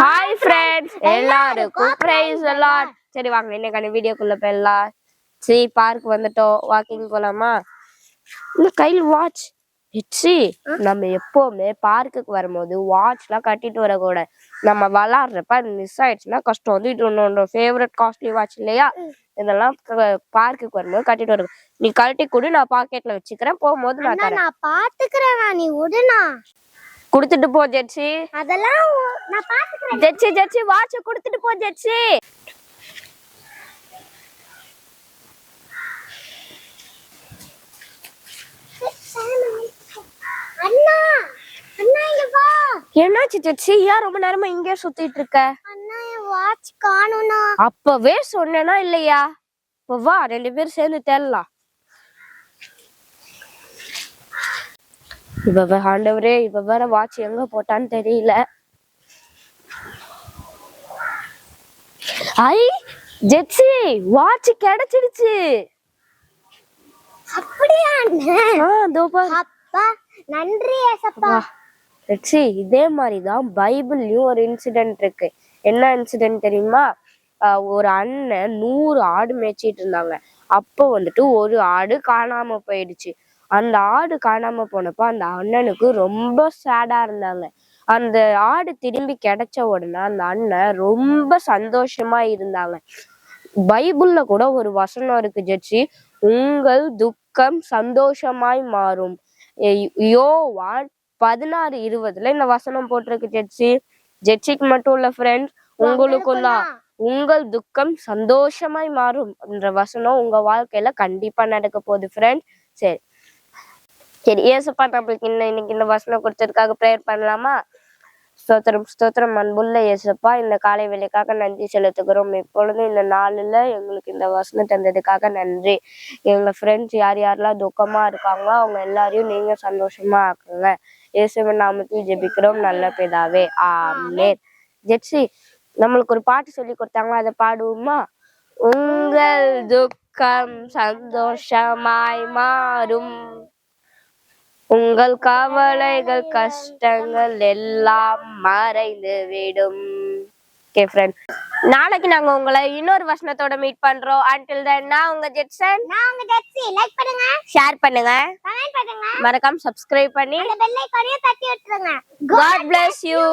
Hi friends எல்லாருக்கும் price எல்லாம் சரி வாங்க இன்னைக்கான வீடியோக்குள்ள போயிடலாம். சரி பார்க் வந்துட்டோம். வாக்கிங் போலாமா? இந்த கையில் வாட்ச் ஹெச்சி நம்ம எப்பவுமே பார்க்குக்கு வரும்போது வாட்ச்லாம் கட்டிட்டு வரக்கூடாது நம்ம விளாடுறப்ப அது மிஸ் ஆயிடுச்சுன்னா கஷ்டம். வந்து இது உன்னோட ஃபேவரட் காஸ்ட்லி வாட்ச் இல்லையா? இதெல்லாம் பார்க்குக்கு வரும்போது கட்டிட்டு வரும் நீ கழட்டி கொடு நான் பாக்கெட்ல வச்சுக்கிறேன். போகும்போது நான் பாத்துக்கிறேன் நீ விடுனா கொடுத்துட்டு போ ஜெட்சி. அதெல்லாம் நான் பாத்துக்கிறேன். ஜெட்சி ஜெட்சி வாட்ச கொடுத்துட்டு போ ஜெட்சி. அண்ணா அண்ணா இங்க வா. என்னாச்சு ஜெட்சி? ஏன் ரொம்ப நேரமா இங்கே சுத்திட்டு இருக்க? அண்ணா என் வாட்ச் காணும்னா அப்பவே சொன்னேனா இல்லையா? இப்போ வா ரெண்டு பேரும் சேர்ந்து தேடலாம். இப்ப ஆண்டவரே இப்ப வேற வாட்ச் எங்க போட்டான்னு தெரியல. ஐ ஜெட்சி வாட்ச் கிடைச்சிடுச்சு. அப்படியா இதோ அப்பா நன்றி ஏசப்பா. வா. லட்சி இதே மாதிரிதான் பைபிள்லயும் ஒரு இன்சிடென்ட் இருக்கு. என்ன இன்சிடென்ட் தெரியுமா? ஒரு அண்ணன் நூறு ஆடு மேய்ச்சிட்டு இருந்தாங்க. அப்போ வந்துட்டு ஒரு ஆடு காணாம போயிடுச்சு. அந்த ஆடு காணாம போனப்போ அந்த அண்ணனுக்கு ரொம்ப சேடா இருந்தாங்க. அந்த ஆடு திரும்பி கிடைச்ச உடனே அந்த அண்ணன் ரொம்ப சந்தோஷமா இருந்தாங்க. பைபிள்ல கூட ஒரு வசனம் இருக்கு ஜெட்சி உங்கள் துக்கம் சந்தோஷமாய் மாறும். யோவான் பதினாறு இருபதுல இந்த வசனம் போட்டிருக்கு ஜெட்சி ஜெட்சிக்கு மட்டும் இல்ல ஃப்ரெண்ட்ஸ் உங்களுக்கும் தான் உங்கள் துக்கம் சந்தோஷமாய் மாறும் என்ற வசனம் உங்க வாழ்க்கையில கண்டிப்பா நடக்க போகுது ஃப்ரெண்ட் சரி சரி ஏசப்பா நம்மளுக்கு இன்னும் இன்னைக்கு இந்த வசனம் கொடுத்ததுக்காக ப்ரேயர் பண்ணலாமா? ஸ்தோத்திரம் ஸ்தோத்திரம் அன்புள்ள இயேசப்பா இந்த காலை வேலைக்காக நன்றி செலுத்துகிறோம். இப்பொழுது இந்த நாளில் எங்களுக்கு இந்த வசனம் தந்ததுக்காக நன்றி. எங்க ஃப்ரெண்ட்ஸ் யார் யாரெல்லாம் துக்கமா இருக்காங்களோ அவங்க எல்லாரையும் நீங்க சந்தோஷமா ஆக்குங்க. இயேசுவன் நாமத்தில் ஜெபிக்கிறோம். நல்ல பிதாவே ஆமே ஜெட்சி நம்மளுக்கு ஒரு பாட்டு சொல்லி கொடுத்தாங்களா? அதை பாடுவோமா? உங்கள் துக்கம் சந்தோஷமாய் மாறும். உங்கள் கவலைகள் கஷ்டங்கள் எல்லாம் மறைந்து விடும். ஓகே ஃப்ரெண்ட் நாளைக்கு நாங்க உங்களை இன்னொரு வசனத்தோட மீட் பண்றோம். அன்டில் தென் நான் உங்க ஜெட்சன். நான் உங்க ஜெட்ஸி லைக் பண்ணுங்க. ஷேர் பண்ணுங்க. கமெண்ட் பண்ணுங்க. மறக்காம சப்ஸ்கிரைப் பண்ணி அந்த பெல் ஐகானையும் தட்டி விட்டுருங்க. God bless you.